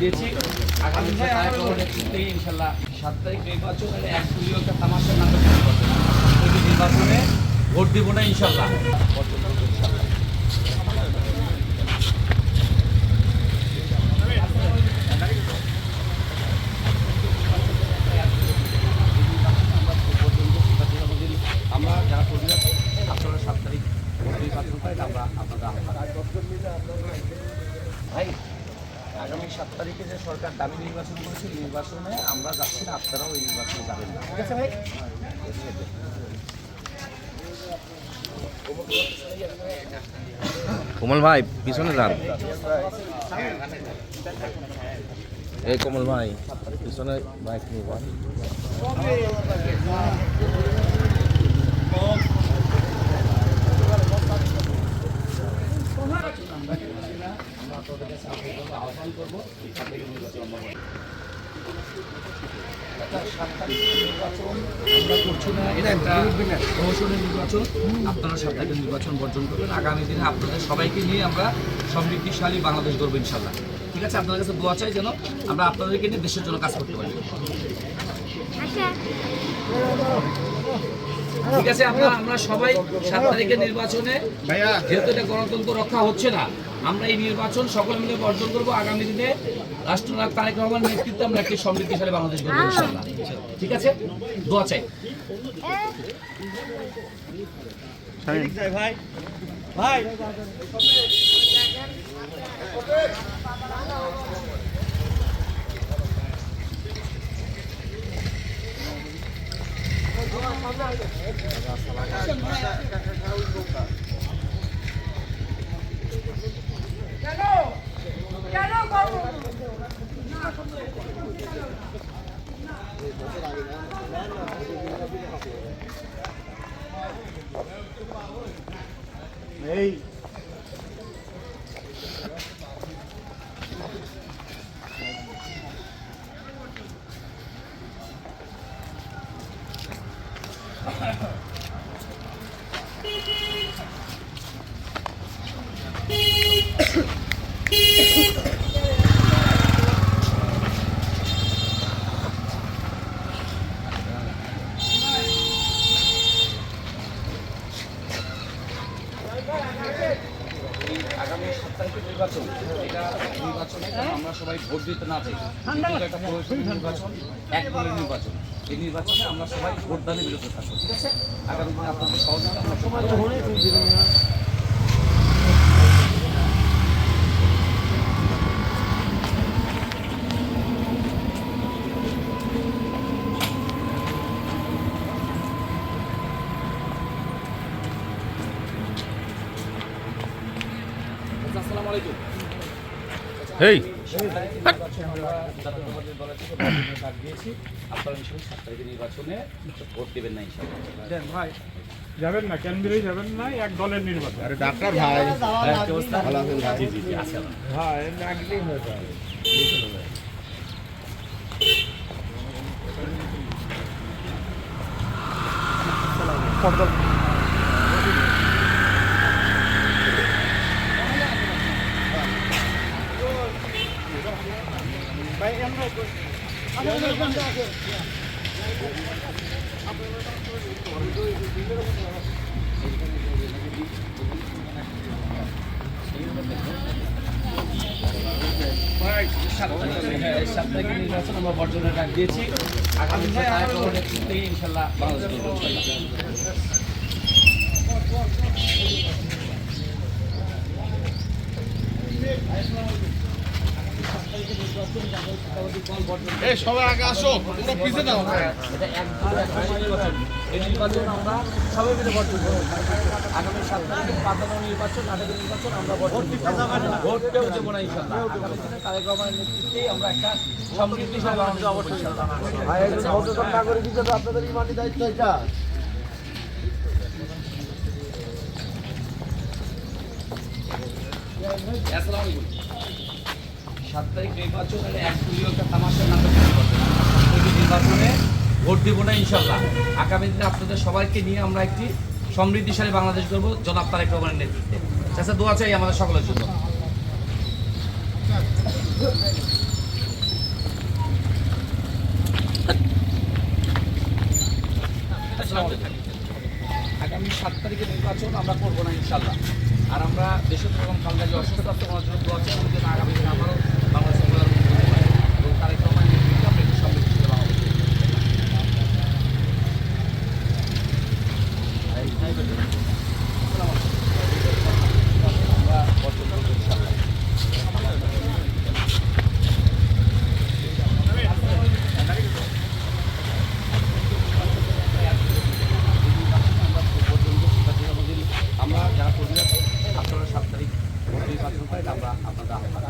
দিয়েছি। আগামী ইনশাল্লাহ এক ভোট দিব না ইনশাল্লাহ আমরা যারা কর্মী আছি আপনারা সাত তারিখ ভোট নির্বাচন করেন আমরা আপনাদের আহ্বান ভাই আগামী সাত তারিখে যে সরকার দাবি নির্বাচন করেছে নির্বাচনে আমরা যাচ্ছি না আপনারাও এই নির্বাচনে যাবেন না। ঠিক আছে ভাই। কমল ভাই পিছনে যান। এই কমল ভাই পিছনে বাইক নিয়ে যান। আমরা আপনাদের কাছে আহ্বান করব সাত তারিখে নির্বাচন আমরা করব। একটা সাত তারিখের নির্বাচন আমরা করছি না? এটা প্রহসনের নির্বাচন। আপনারা নির্বাচন বর্জন করবেন। আগামী দিনে আপনাদের সবাইকে নিয়ে আমরা সমৃদ্ধিশালী বাংলাদেশ গড়বো ইনশাল্লাহ ঠিক আছে? আপনাদের কাছে দোয়া চাই যেন আমরা আপনাদেরকে নিয়ে দেশের জন্য কাজ করতে পারি। ঠিক আছে? আমরা আমরা সবাই সাত তারিখের নির্বাচনে যেহেতু এটা গণতন্ত্র রক্ষা হচ্ছে না আমরা এই নির্বাচন সকল মিলে বর্জন করব। আগামী দিনে রাষ্ট্রনাথ তারেক রহমান নেতৃত্বে আমরা একটি সমৃদ্ধিশালী বাংলাদেশ গড়বো ইনশাল্লাহ ঠিক আছে? দোয়া চাই। কেন বাবু নির্বাচন এটা নির্বাচনে আমরা সবাই ভোট দিতে না চাই। একটা প্রয়োজনীয় নির্বাচন এক দলের নির্বাচন। এই নির্বাচনে আমরা সবাই ভোটদানের বিরুদ্ধে থাকব ঠিক আছে? আগামী দিনে আপনাদের সহযোগিতা আমরা সবাই আসসালামু আলাইকুম হেই নির্বাচন আমরা জাতীয়তাবাদী দলের থেকে ভোটের ডাক দিয়েছি আপনারা নিশ্চয়ই সাত তারিখের নির্বাচনে ভোট দেবেন না ইনশাআল্লাহ দেন ভাই যাবেন না কেন বেরোই যাবেন না? এক দলের নির্বাচন। ডাক্তার ভাই। ভাই? জি জি জি আছে হ্যাঁ লাগলেই হয়ে যাবে হ্যাঁ, তারিখের নির্বাচন আমরা বর্জনের ডাক দিয়েছি। আগামী ইনশাল্লাহ বাংলাদেশ এই, সবাই আগে আসো, তোমরা পিছে দাও এটা একদম এই নির্বাচন আমরা সবাই মিলে বর্জন করব আগামী সাত তারিখে পাতানো নির্বাচন নাটকের নির্বাচন আমরা বর্জন ভোট পেয়েও দেবো না ইনশাল্লাহ আগামী দিনে তারেক রহমানের নেতৃত্বেই আমরা একটা সমৃদ্ধিশালী বাংলাদেশ গড়বো ইনশাল্লাহ। নাগরিক হিসেবে আপনাদের ইমানি দায়িত্ব এটা আসসালামু আলাইকুম। সাত তারিখ নির্বাচন হলে এক দলীয় একটা তামাশার নাটক নির্বাচনে ভোট দিব না ইনশাল্লাহ আগামী দিনে আপনাদের সবাইকে নিয়ে আমরা একটি সমৃদ্ধিশালী বাংলাদেশ করব জনাব তারেক রহমানের নেতৃত্বে। চাষা দোয়া চাই আমাদের সকলের জন্য। আগামী সাত তারিখে নির্বাচন আমরা করব না ইনশাল্লাহ আর আমরা দেশের প্রথম খালদাজি অসুস্থতা করার জন্য দোয়া চাই আগামী দিনে আবারও বাংলাদেশ প্রধানমন্ত্রী হতে পারে এবং তারেক রহমান নেতৃত্বে আমরা একটি সমৃদ্ধ দেওয়া হবে আমরা বর্জন করব ইনশাল্লাহ আমরা যারা কর্মী আছি আপনারা সাত তারিখ নির্বাচন করেন আমরা আপনাদের আহ্বান